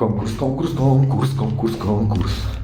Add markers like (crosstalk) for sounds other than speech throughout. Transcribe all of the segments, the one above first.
Konkurs, konkurs, konkurs, konkurs, konkurs.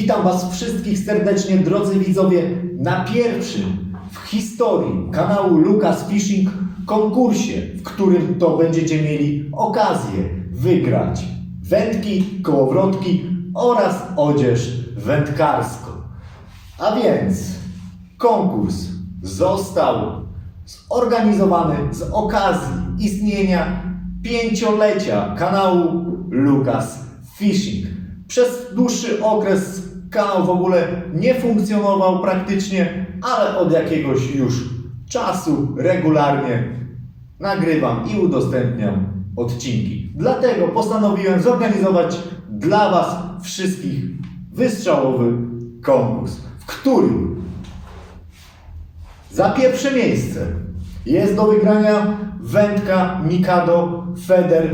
Witam Was wszystkich serdecznie, drodzy widzowie, na pierwszym w historii kanału Lucas Fishing konkursie, w którym to będziecie mieli okazję wygrać wędki, kołowrotki oraz odzież wędkarską. A więc konkurs został zorganizowany z okazji istnienia pięciolecia kanału Lucas Fishing. Przez dłuższy okres kanał w ogóle nie funkcjonował praktycznie, ale od jakiegoś już czasu regularnie nagrywam i udostępniam odcinki. Dlatego postanowiłem zorganizować dla Was wszystkich wystrzałowy konkurs, w którym za pierwsze miejsce jest do wygrania wędka Mikado Feder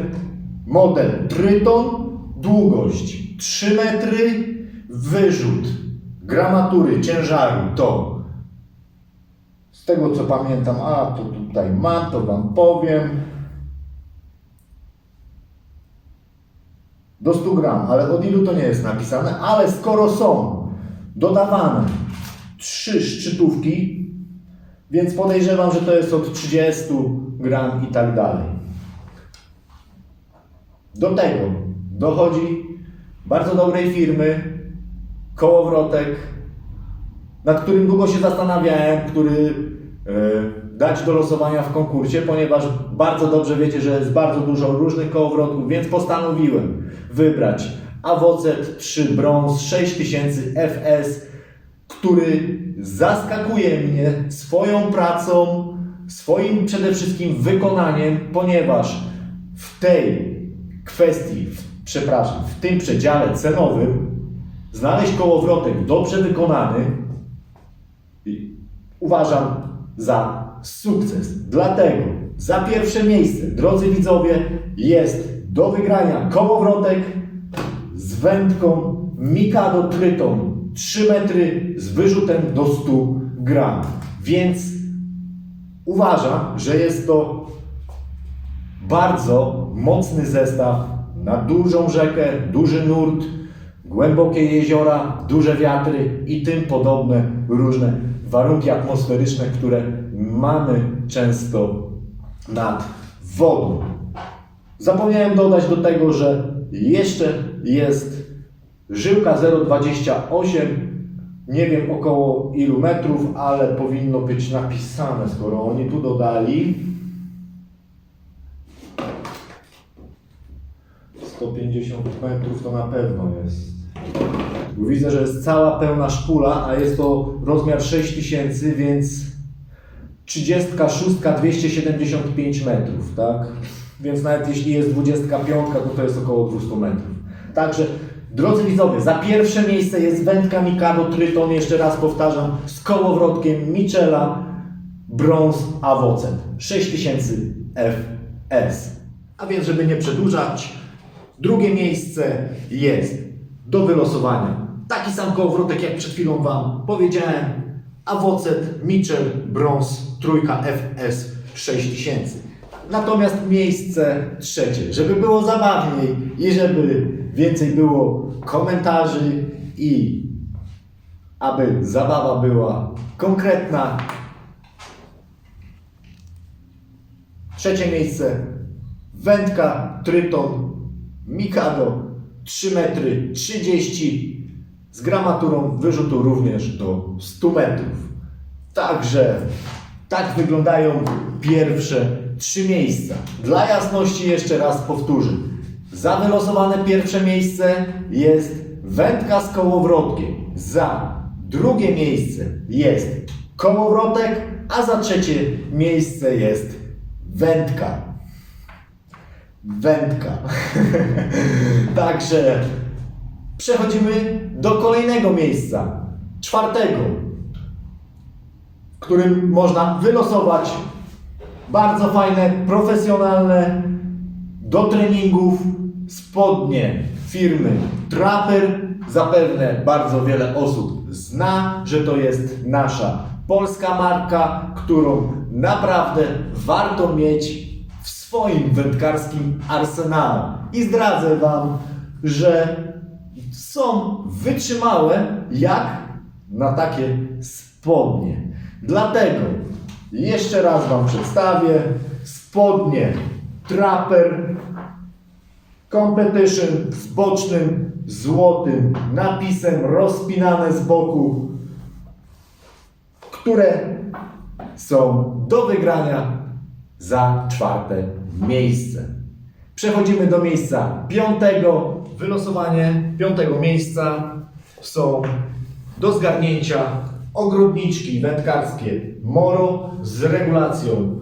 model Tryton, długość 3 metry, wyrzut gramatury ciężaru to z tego co pamiętam, a to tutaj mam, to Wam powiem do 100 gram, ale od ilu to nie jest napisane, ale skoro są dodawane trzy szczytówki, więc podejrzewam, że to jest od 30 gram i tak dalej. Do tego dochodzi bardzo dobrej firmy kołowrotek, nad którym długo się zastanawiałem, który e, dać do losowania w konkursie, ponieważ bardzo dobrze wiecie, że jest bardzo dużo różnych kołowrotków, więc postanowiłem wybrać Awocet 3 Bronze 6000 FS, który zaskakuje mnie swoją pracą, swoim przede wszystkim wykonaniem, ponieważ w tej kwestii, w, przepraszam, w tym przedziale cenowym znaleźć kołowrotek dobrze wykonany uważam za sukces. Dlatego za pierwsze miejsce, drodzy widzowie, jest do wygrania kołowrotek z wędką Mikado Tryton 3 metry z wyrzutem do 100 gram. Więc uważam, że jest to bardzo mocny zestaw na dużą rzekę, duży nurt, głębokie jeziora, duże wiatry i tym podobne różne warunki atmosferyczne, które mamy często nad wodą. Zapomniałem dodać do tego, że jeszcze jest żyłka 0,28, nie wiem około ilu metrów, ale powinno być napisane, skoro oni tu dodali. 150 metrów to na pewno jest. Widzę, że jest cała pełna szpula, a jest to rozmiar 6000, więc 36 275 metrów, tak? Więc nawet jeśli jest 25, to to jest około 200 metrów. Także, drodzy widzowie, za pierwsze miejsce jest wędka Mikado Tryton, jeszcze raz powtarzam, z kołowrotkiem Michela Bronze Awocet 6000 FS. A więc, żeby nie przedłużać, Drugie miejsce jest do wylosowania. Taki sam kołowrotek, jak przed chwilą Wam powiedziałem. Awocet Mitchell Bronze trójka FS 6000. Natomiast miejsce trzecie, żeby było zabawniej i żeby więcej było komentarzy i aby zabawa była konkretna. Trzecie miejsce wędka Tryton Mikado 3 metry 30 z gramaturą wyrzutu również do 100 metrów. Także tak wyglądają pierwsze trzy miejsca. Dla jasności jeszcze raz powtórzę. Za wylosowane pierwsze miejsce jest wędka z kołowrotkiem. Za drugie miejsce jest kołowrotek, a za trzecie miejsce jest wędka. Wędka. (laughs) Także przechodzimy do kolejnego miejsca. Czwartego, w którym można wylosować bardzo fajne, profesjonalne do treningów spodnie firmy Trapper. Zapewne bardzo wiele osób zna, że to jest nasza polska marka, którą naprawdę warto mieć swoim wędkarskim arsenale. I zdradzę Wam, że są wytrzymałe jak na takie spodnie. Dlatego jeszcze raz Wam przedstawię spodnie Trapper Competition z bocznym złotym napisem rozpinane z boku, które są do wygrania za czwarte miejsce. Przechodzimy do miejsca piątego. Wylosowanie piątego miejsca są do zgarnięcia ogrodniczki wędkarskie Moro z regulacją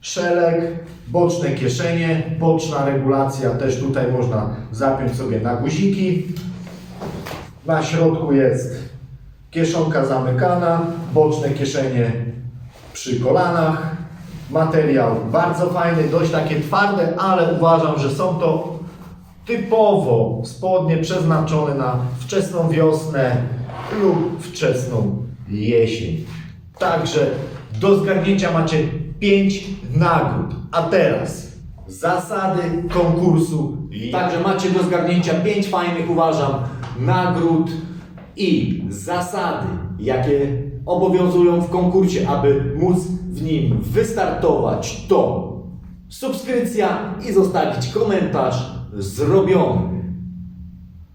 szelek, boczne kieszenie, boczna regulacja, też tutaj można zapiąć sobie na guziki. Na środku jest kieszonka zamykana, boczne kieszenie przy kolanach. Materiał bardzo fajny, dość takie twarde, ale uważam, że są to typowo spodnie przeznaczone na wczesną wiosnę lub wczesną jesień. Także do zgarnięcia macie 5 nagród. A teraz zasady konkursu. Także macie do zgarnięcia 5 fajnych, uważam, nagród i zasady, jakie obowiązują w konkursie, aby móc w nim wystartować, to subskrypcja i zostawić komentarz zrobiony.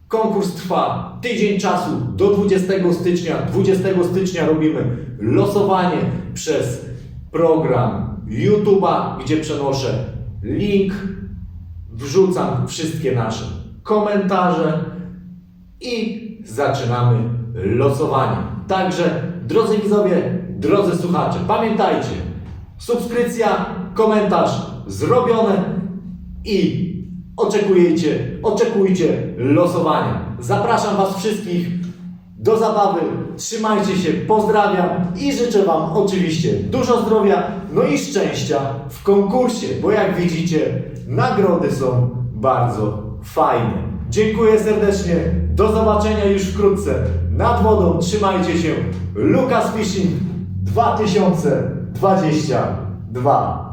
Konkurs trwa tydzień czasu do 20 stycznia. 20 stycznia robimy losowanie przez program YouTube'a, gdzie przenoszę link, wrzucam wszystkie nasze komentarze i zaczynamy losowanie. Także, drodzy widzowie, drodzy słuchacze, pamiętajcie, subskrypcja, komentarz zrobione i oczekujecie, oczekujcie losowania. Zapraszam Was wszystkich do zabawy. Trzymajcie się, pozdrawiam i życzę Wam oczywiście dużo zdrowia, no i szczęścia w konkursie, bo jak widzicie, nagrody są bardzo fajne. Dziękuję serdecznie, do zobaczenia już wkrótce. Nad wodą trzymajcie się. Lucas Fishing 2022